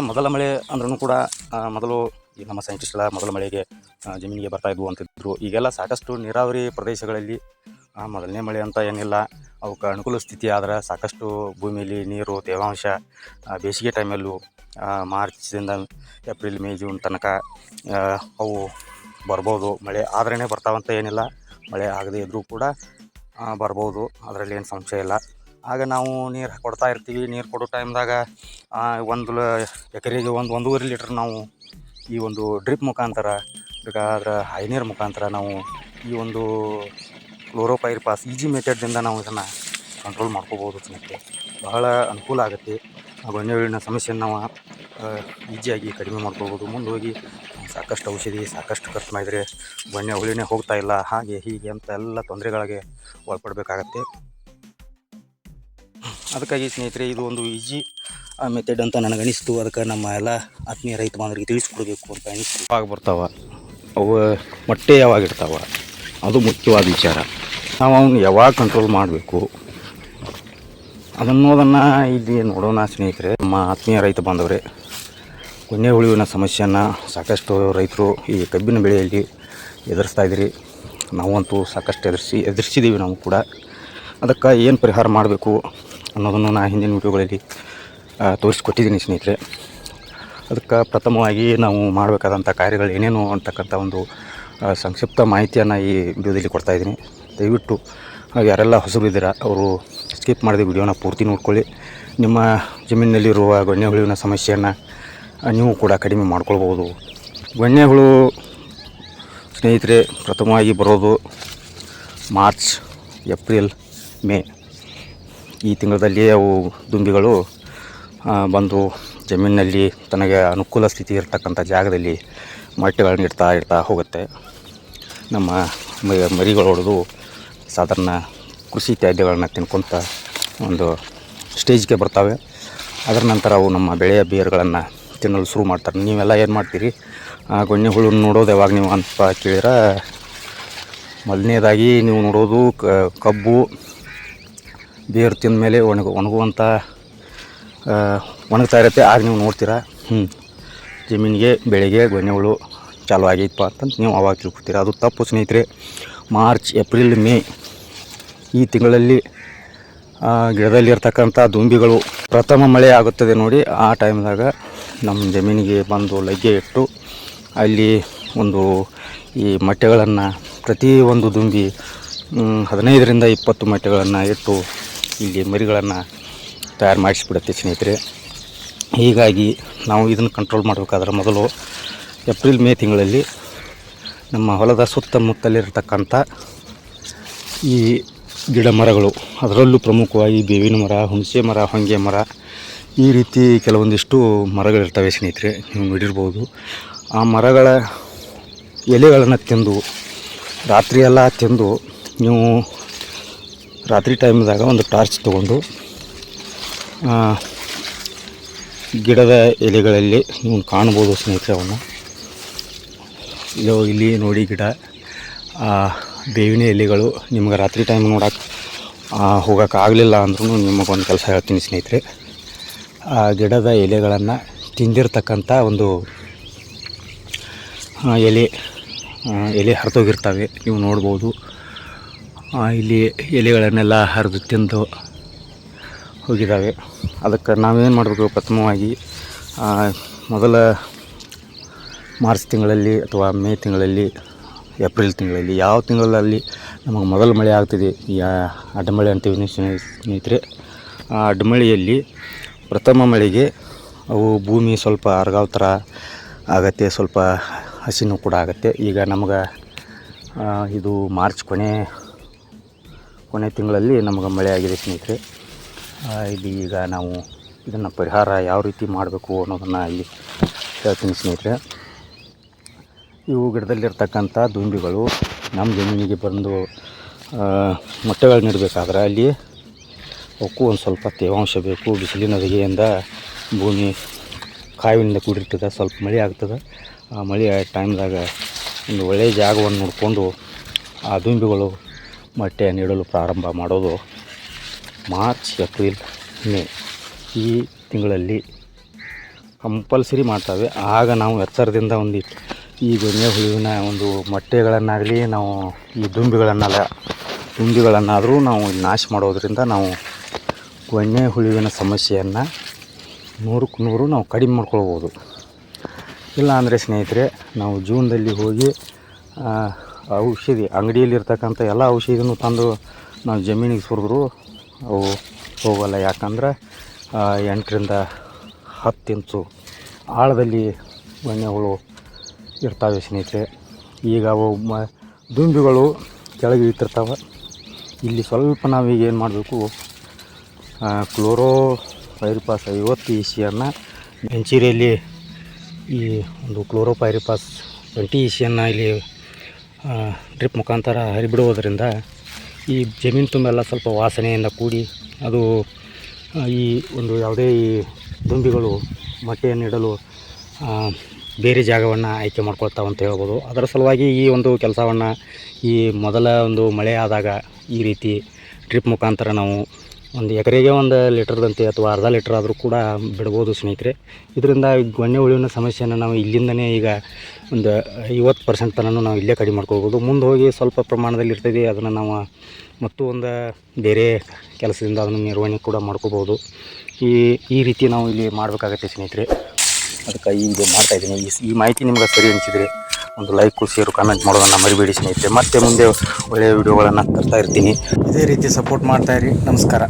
ಮೊದಲ ಮಳೆ ಅಂದ್ರೂ ಕೂಡ ಮೊದಲು ಈ ನಮ್ಮ ಸೈಂಟಿಸ್ಟ್ಗಳ ಮೊದಲ ಮಳೆಗೆ ಜಮೀನಿಗೆ ಬರ್ತಾ ಇದ್ವು ಅಂತಿದ್ರು. ಈಗೆಲ್ಲ ಸಾಕಷ್ಟು ನೀರಾವರಿ ಪ್ರದೇಶಗಳಲ್ಲಿ ಮೊದಲನೇ ಮಳೆ ಅಂತ ಏನಿಲ್ಲ. ಅವಕ್ಕೆ ಅನುಕೂಲ ಸ್ಥಿತಿ ಆದ್ರೆ ಸಾಕಷ್ಟು ಭೂಮಿಯಲ್ಲಿ ನೀರು, ತೇವಾಂಶ ಬೇಸಿಗೆ ಟೈಮಲ್ಲೂ ಮಾರ್ಚಿಂದ ಏಪ್ರಿಲ್, ಮೇ, ಜೂನ್ ತನಕ ಅವು ಬರ್ಬೋದು. ಮಳೆ ಆದ್ರೇ ಬರ್ತಾವಂತ ಏನಿಲ್ಲ. ಮಳೆ ಆಗದೇ ಇದ್ದರೂ ಕೂಡ ಬರ್ಬೋದು. ಅದರಲ್ಲಿ ಏನು ಸಂಶಯ ಇಲ್ಲ. ಆಗ ನಾವು ನೀರು ಕೊಡ್ತಾ ಇರ್ತೀವಿ. ನೀರು ಕೊಡೋ ಟೈಮ್ದಾಗ ಒಂದು ಎಕರೆಗೆ ಒಂದು ಒಂದೂವರೆ ಲೀಟ್ರ್ ನಾವು ಈ ಒಂದು ಡ್ರಿಪ್ ಮುಖಾಂತರ ಬೇಕಾದ್ರೆ ಹೈನೀರ್ ಮುಖಾಂತರ ನಾವು ಈ ಒಂದು ಕ್ಲೋರೋಪೈರ್ ಪಾಸ್ ಈಜಿ ಮೆಥಡ್ದಿಂದ ನಾವು ಇದನ್ನು ಕಂಟ್ರೋಲ್ ಮಾಡ್ಕೋಬೋದು ಸ್ನೇಹಿತರೆ ಬಹಳ ಅನುಕೂಲ ಆಗುತ್ತೆ. ಆ ಗೊಣ್ಣೆ ಹುಳುವಿನ ಸಮಸ್ಯೆಯನ್ನು ನಾವು ಈಜಿಯಾಗಿ ಕಡಿಮೆ ಮಾಡ್ಕೋಬೋದು. ಮುಂದೆ ಹೋಗಿ ಸಾಕಷ್ಟು ಔಷಧಿ, ಸಾಕಷ್ಟು ಖರ್ಚು ಮಾಡಿದರೆ ಬಣ್ಣೆ ಹುಳಿನೇ ಹೋಗ್ತಾ ಇಲ್ಲ. ಹಾಗೆ ಹೀಗೆ ಅಂತ ಎಲ್ಲ ತೊಂದರೆಗಳಿಗೆ ಒಳಪಡಬೇಕಾಗತ್ತೆ. ಅದಕ್ಕಾಗಿ ಸ್ನೇಹಿತರೆ, ಇದು ಒಂದು ಈಜಿ ಮೆಥಡ್ ಅಂತ ನನಗೆ ಅನಿಸ್ತು ಅದಕ್ಕೆ ನಮ್ಮ ಎಲ್ಲ ಆತ್ಮೀಯ ರೈತ ಬಾಂಧವರಿಗೆ ತಿಳಿಸ್ಕೊಡ್ಬೇಕು ಅಂತ ಅನಿಸ್ತು. ಯಾವಾಗ ಬರ್ತಾವ? ಅವು ಮೊಟ್ಟೆ ಯಾವಾಗ ಇರ್ತಾವ ಅದು ಮುಖ್ಯವಾದ ವಿಚಾರ. ನಾವು ಅವನು ಯಾವಾಗ ಕಂಟ್ರೋಲ್ ಮಾಡಬೇಕು? ಅದನ್ನೋದನ್ನು ಇಲ್ಲಿ ನೋಡೋಣ ಸ್ನೇಹಿತರೆ. ನಮ್ಮ ಆತ್ಮೀಯ ರೈತ ಬಾಂಧವರೇ ಕೊನೆ ಉಳಿವಿನ ಸಮಸ್ಯೆಯನ್ನು ಸಾಕಷ್ಟು ರೈತರು ಈ ಕಬ್ಬಿನ ಬೆಳೆಯಲ್ಲಿ ಎದುರಿಸ್ತಾ ಇದ್ದೀರಿ. ನಾವಂತೂ ಸಾಕಷ್ಟು ಎದುರಿಸಿ, ಎದುರಿಸಿದ್ದೀವಿ ನಾವು ಕೂಡ. ಅದಕ್ಕೆ ಏನು ಪರಿಹಾರ ಮಾಡಬೇಕು? ಅನ್ನೋದನ್ನು ನಾ ಹಿಂದಿನ ವಿಡಿಯೋಗಳಲ್ಲಿ ತೋರಿಸ್ಕೊಟ್ಟಿದ್ದೀನಿ ಸ್ನೇಹಿತರೆ. ಅದಕ್ಕೆ ಪ್ರಥಮವಾಗಿ ನಾವು ಮಾಡಬೇಕಾದಂಥ ಕಾರ್ಯಗಳು ಏನೇನು ಅಂತಕ್ಕಂಥ ಒಂದು ಸಂಕ್ಷಿಪ್ತ ಮಾಹಿತಿಯನ್ನು ಈ ವಿಡಿಯೋದಲ್ಲಿ ಕೊಡ್ತಾ ಇದ್ದೀನಿ. ದಯವಿಟ್ಟು ಯಾರೆಲ್ಲ ಹೊಸಬರು ಇದ್ದೀರಾ ಅವರು ಸ್ಕಿಪ್ ಮಾಡಿದ ವಿಡಿಯೋನ ಪೂರ್ತಿ ನೋಡ್ಕೊಳ್ಳಿ. ನಿಮ್ಮ ಜಮೀನಿನಲ್ಲಿರುವ ಗೊಣ್ಣೆ ಹುಳುವಿನ ಸಮಸ್ಯೆಯನ್ನು ನೀವು ಕೂಡ ಕಡಿಮೆ ಮಾಡ್ಕೊಳ್ಬೋದು. ಗೊಣ್ಣೆ ಹುಳು ಸ್ನೇಹಿತರೆ, ಪ್ರಥಮವಾಗಿ ಬರೋದು ಮಾರ್ಚ್, ಏಪ್ರಿಲ್, ಮೇ. ಈ ತಿಂಗಳಲ್ಲಿ ಅವು ದುಂಬಿಗಳು ಬಂದು ಜಮೀನಿನಲ್ಲಿ ತನಗೆ ಅನುಕೂಲ ಸ್ಥಿತಿ ಇರತಕ್ಕಂಥ ಜಾಗದಲ್ಲಿ ಮೊಟ್ಟೆಗಳನ್ನ ಇಡ್ತಾ ಇಡ್ತಾ ಹೋಗುತ್ತೆ. ನಮ್ಮ ಮರಿಗಳು ಹೊಡೆದು ಸಾಧಾರಣ ಕೃಷಿ ತ್ಯಾಜ್ಯಗಳನ್ನು ತಿನ್ಕೊತ ಒಂದು ಸ್ಟೇಜ್ಗೆ ಬರ್ತವೆ. ಅದರ ನಂತರ ಅವು ನಮ್ಮ ಬೆಳೆಯ ಬೇರುಗಳನ್ನು ತಿನ್ನಲು ಶುರು ಮಾಡ್ತಾರೆ. ನೀವೆಲ್ಲ ಏನು ಮಾಡ್ತೀರಿ? ಗೊಣ್ಣೆ ಹುಳನ್ನು ನೋಡೋದು ಯಾವಾಗ ನೀವು ಅಂತ ಕೇಳಿದ್ರೆ, ಮೊದಲನೇದಾಗಿ ನೀವು ನೋಡೋದು ಕಬ್ಬು ಬೇರು ತಿಂದ ಮೇಲೆ ಒಣಗು ಒಣಗುವಂಥ ಒಣಗ್ತಾ ಇರುತ್ತೆ. ಆಗ ನೀವು ನೋಡ್ತೀರಾ ಹ್ಞೂ ಜಮೀನಿಗೆ ಬೆಳೆಗೆ ಗೊನೆಗಳು ಚಾಲು ಆಗೈತಪ್ಪ ಅಂತಂತ ನೀವು ಅವಾಗ ತಿಳ್ಕೊತೀರ. ಅದು ತಪ್ಪು ಸ್ನೇಹಿತರೆ ಮಾರ್ಚ್ ಏಪ್ರಿಲ್ ಮೇ ಈ ತಿಂಗಳಲ್ಲಿ ಆ, ಗಿಡದಲ್ಲಿರ್ತಕ್ಕಂಥ ದುಂಬಿಗಳು ಪ್ರಥಮ ಮಳೆ ಆಗುತ್ತದೆ ನೋಡಿ. ಆ ಟೈಮ್ದಾಗ ನಮ್ಮ ಜಮೀನಿಗೆ ಬಂದು ಲಗ್ಗೆ ಇಟ್ಟು ಅಲ್ಲಿ ಒಂದು ಈ ಮೊಟ್ಟೆಗಳನ್ನು ಪ್ರತಿ ಒಂದು ದುಂಬಿ ಹದಿನೈದರಿಂದ ಇಪ್ಪತ್ತು ಮೊಟ್ಟೆಗಳನ್ನು ಇಟ್ಟು ಇಲ್ಲಿ ಮರಿಗಳನ್ನು ತಯಾರು ಮಾಡಿಸಿಬಿಡುತ್ತೆ ಸ್ನೇಹಿತರೆ. ಹೀಗಾಗಿ ನಾವು ಇದನ್ನು ಕಂಟ್ರೋಲ್ ಮಾಡಬೇಕಾದ್ರೆ ಮೊದಲು ಏಪ್ರಿಲ್, ಮೇ ತಿಂಗಳಲ್ಲಿ ನಮ್ಮ ಹೊಲದ ಸುತ್ತಮುತ್ತಲಿರ್ತಕ್ಕಂಥ ಈ ಗಿಡ ಮರಗಳು, ಅದರಲ್ಲೂ ಪ್ರಮುಖವಾಗಿ ಬೇವಿನ ಮರ, ಹುಣಸೆ ಮರ, ಹೊಂಗೆ ಮರ, ಈ ರೀತಿ ಕೆಲವೊಂದಿಷ್ಟು ಮರಗಳಿರ್ತವೆ ಸ್ನೇಹಿತರೆ, ನೀವು ನೋಡಿರ್ಬೋದು. ಆ ಮರಗಳ ಎಲೆಗಳನ್ನು ತಿಂದು, ರಾತ್ರಿಯೆಲ್ಲ ತಿಂದು, ನೀವು ರಾತ್ರಿ ಟೈಮ್ದಾಗ ಒಂದು ಟಾರ್ಚ್ ತೊಗೊಂಡು ಗಿಡದ ಎಲೆಗಳಲ್ಲಿ ನೀವು ಕಾಣ್ಬೋದು ಸ್ನೇಹಿತರೆ ಅವನ್ನ. ಇಲ್ಲಿ ನೋಡಿ ಗಿಡ. ಬೇವಿನ ಎಲೆಗಳು ನಿಮ್ಗೆ ರಾತ್ರಿ ಟೈಮ್ ನೋಡೋಕೆ ಹೋಗೋಕ್ಕಾಗಲಿಲ್ಲ ಅಂದ್ರೂ ನಿಮಗೊಂದು ಕೆಲಸ ಹೇಳ್ತೀನಿ ಸ್ನೇಹಿತರೆ. ಆ, ಗಿಡದ ಎಲೆಗಳನ್ನು ತಿಂದಿರ್ತಕ್ಕಂಥ ಒಂದು ಎಲೆ ಎಲೆ ಹರಿದೋಗಿರ್ತವೆ. ನೀವು ನೋಡ್ಬೋದು. ಇಲ್ಲಿ ಎಲೆಗಳನ್ನೆಲ್ಲ ಹರಿದು ತಿಂದು ಹೋಗಿದ್ದಾವೆ. ಅದಕ್ಕೆ ನಾವೇನು ಮಾಡಬೇಕು ಪ್ರಥಮವಾಗಿ ಮೊದಲ ಮಾರ್ಚ್ ತಿಂಗಳಲ್ಲಿ ಅಥವಾ ಮೇ ತಿಂಗಳಲ್ಲಿ, ಏಪ್ರಿಲ್ ತಿಂಗಳಲ್ಲಿ, ಯಾವ ತಿಂಗಳಲ್ಲಿ ನಮಗೆ ಮೊದಲ ಮಳೆ ಆಗ್ತಿದೆ, ಈ ಅಡ್ಡಮಳೆ ಅಂತೀವಿ ಸ್ನೇಹಿತರೆ. ಆ ಅಡ್ಡಮಳೆಯಲ್ಲಿ ಪ್ರಥಮ ಮಳೆಗೆ ಅವು ಭೂಮಿ ಸ್ವಲ್ಪ ಅರ್ಗಾವ್ ಥರ ಆಗತ್ತೆ, ಸ್ವಲ್ಪ ಹಸಿನೂ ಕೂಡ ಆಗುತ್ತೆ. ಈಗ ನಮಗೆ ಇದು ಮಾರ್ಚ್ ಕೊನೆ ಕೊನೆ ತಿಂಗಳಲ್ಲಿ ನಮಗೆ ಮಳೆ ಆಗಿದೆ ಸ್ನೇಹಿತರೆ. ಇಲ್ಲಿ ಈಗ ನಾವು ಇದನ್ನು ಪರಿಹಾರ ಯಾವ ರೀತಿ ಮಾಡಬೇಕು ಅನ್ನೋದನ್ನು ಇಲ್ಲಿ ಹೇಳ್ತೀನಿ ಸ್ನೇಹಿತರೆ. ಇವು ಗಿಡದಲ್ಲಿರ್ತಕ್ಕಂಥ ದುಂಬಿಗಳು ನಮ್ಮ ಜಮೀನಿಗೆ ಬಂದು ಮೊಟ್ಟೆಗಳನ್ನ ಮೊಟ್ಟೆಗಳು ನೀಡಬೇಕಾದ್ರೆ ಅಲ್ಲಿ ಅವಕ್ಕೂ ಒಂದು ಸ್ವಲ್ಪ ತೇವಾಂಶ ಬೇಕು. ಬಿಸಿಲಿನ ಅಡುಗೆಯಿಂದ ಭೂಮಿ ಕಾವಿನಿಂದ ಕೂಡಿರ್ತದೆ, ಸ್ವಲ್ಪ ಮಳೆ ಆಗ್ತದೆ. ಆ ಮಳೆ ಟೈಮ್ದಾಗ ಒಂದು ಒಳ್ಳೆಯ ಜಾಗವನ್ನು ನೋಡಿಕೊಂಡು ಆ ದುಂಬಿಗಳು ಮೊಟ್ಟೆ ನೀಡಲು ಪ್ರಾರಂಭ ಮಾಡೋದು ಮಾರ್ಚ್ ಏಪ್ರಿಲ್ ಮೇ ಈ ತಿಂಗಳಲ್ಲಿ ಕಂಪಲ್ಸರಿ ಮಾಡ್ತವೆ. ಆಗ ನಾವು ಎಚ್ಚರದಿಂದ ಒಂದು ಈ ಗೊನೆ ಹುಳುವಿನ ಒಂದು ಮೊಟ್ಟೆಗಳನ್ನಾಗಲಿ, ನಾವು ಈ ದುಂಬಿಗಳನ್ನೆಲ್ಲ ದುಂಬಿಗಳನ್ನಾದರೂ ನಾವು ನಾಶ ಮಾಡೋದರಿಂದ ನಾವು ಗೊನೆ ಹುಳುವಿನ ಸಮಸ್ಯೆಯನ್ನು ನೂರಕ್ಕೆ ನೂರು ನಾವು ಕಡಿಮೆ ಮಾಡ್ಕೊಳ್ಬೋದು. ಇಲ್ಲ ಅಂದರೆ ಸ್ನೇಹಿತರೆ, ನಾವು ಜೂನ್ದಲ್ಲಿ ಹೋಗಿ ಔಷಧಿ, ಅಂಗಡಿಯಲ್ಲಿರ್ತಕ್ಕಂಥ ಎಲ್ಲ ಔಷಧಿನೂ ತಂದು ನಾವು ಜಮೀನಿಗೆ ಸುರಿದ್ರು. ಅವು ಹೋಗಲ್ಲ. ಯಾಕಂದ್ರೆ ಎಂಟರಿಂದ ಹತ್ತು ಇಂಚು ಆಳದಲ್ಲಿ ಎಣ್ಣೆಗಳು ಇರ್ತಾವೆ ಸ್ನೇಹಿತರೆ. ಈಗ ಅವು ಮ, ದುಂಬಿಗಳು ಕೆಳಗೆ ಇಳಿತಿರ್ತಾವೆ ಇಲ್ಲಿ ಸ್ವಲ್ಪ ನಾವೀಗ ಏನು ಮಾಡಬೇಕು ಕ್ಲೋರೋ ಪೈರಿಪಾಸ್ ಐವತ್ತು ಇ ಸಿಯನ್ನು ಮೆಂಚೀರಿಯಲ್ಲಿ ಈ ಒಂದು ಕ್ಲೋರೋ ಪೈರಿಪಾಸ್ ಟ್ವೆಂಟಿ ಇ ಸಿಯನ್ನು ಇಲ್ಲಿ ಡ್ರಿಪ್ ಮುಖಾಂತರ ಹರಿಬಿಡುವುದರಿಂದ ಈ ಜಮೀನು ತುಂಬೆಲ್ಲ ಸ್ವಲ್ಪ ವಾಸನೆಯಿಂದ ಕೂಡಿ ಅದು ಈ ಒಂದು ಯಾವುದೇ ಈ ದುಂಬಿಗಳು ಮೊಟ್ಟೆಯನ್ನು ಇಡಲು ಆ, ಬೇರೆ ಜಾಗವನ್ನು ಆಯ್ಕೆ ಮಾಡ್ಕೊಳ್ತಾವೆ ಅಂತ ಹೇಳ್ಬೋದು. ಅದರ ಸಲುವಾಗಿ ಈ ಒಂದು ಕೆಲಸವನ್ನು ಈ ಮೊದಲ ಒಂದು ಮಳೆ ಆದಾಗ ಈ ರೀತಿ ಡ್ರಿಪ್ ಮುಖಾಂತರ ನಾವು ಒಂದು ಎಕರೆಗೆ ಒಂದು ಲೀಟರ್ದಂತೆ ಅಥವಾ ಅರ್ಧ ಲೀಟ್ರ್ ಆದರೂ ಕೂಡ ಬಿಡ್ಬೋದು ಸ್ನೇಹಿತರೆ. ಇದರಿಂದ ಗೊಣ್ಣೆ ಉಳಿವಿನ ಸಮಸ್ಯೆಯನ್ನು ನಾವು ಇಲ್ಲಿಂದನೇ ಈಗ ಒಂದು ಐವತ್ತು ಪರ್ಸೆಂಟ್ ತನಕ ನಾವು ಇಲ್ಲೇ ಕಡಿಮೆ ಮಾಡ್ಕೊಳ್ಬೋದು. ಮುಂದೆ ಹೋಗಿ ಸ್ವಲ್ಪ ಪ್ರಮಾಣದಲ್ಲಿ ಇರ್ತದೆ, ಅದನ್ನು ನಾವು ಮತ್ತು ಒಂದು ಬೇರೆ ಕೆಲಸದಿಂದ ಅದನ್ನು ನಿರ್ವಹಣೆ ಕೂಡ ಮಾಡ್ಕೋಬೋದು ಈ ಈ ರೀತಿ ನಾವು ಇಲ್ಲಿ ಮಾಡಬೇಕಾಗತ್ತೆ ಸ್ನೇಹಿತರೆ. ಅದಕ್ಕೆ ಈ ಮಾಡ್ತಾ ಮಾಡ್ತಾಯಿದ್ದೀನಿ ಈ ಈ ಮಾಹಿತಿ ನಿಮ್ಗೆ ಸರಿ ಅನಿಸಿದರೆ ಒಂದು ಲೈಕು ಶೇರು ಕಮೆಂಟ್ ಮಾಡೋದನ್ನು ಮರಿಬೇಡಿ ಸ್ನೇಹಿತರೆ. ಮತ್ತೆ ಮುಂದೆ ಒಳ್ಳೆಯ ವಿಡಿಯೋಗಳನ್ನು ತರ್ತಾ ಇರ್ತೀನಿ. ಇದೇ ರೀತಿ ಸಪೋರ್ಟ್ ಮಾಡ್ತಾಯಿರಿ ನಮಸ್ಕಾರ.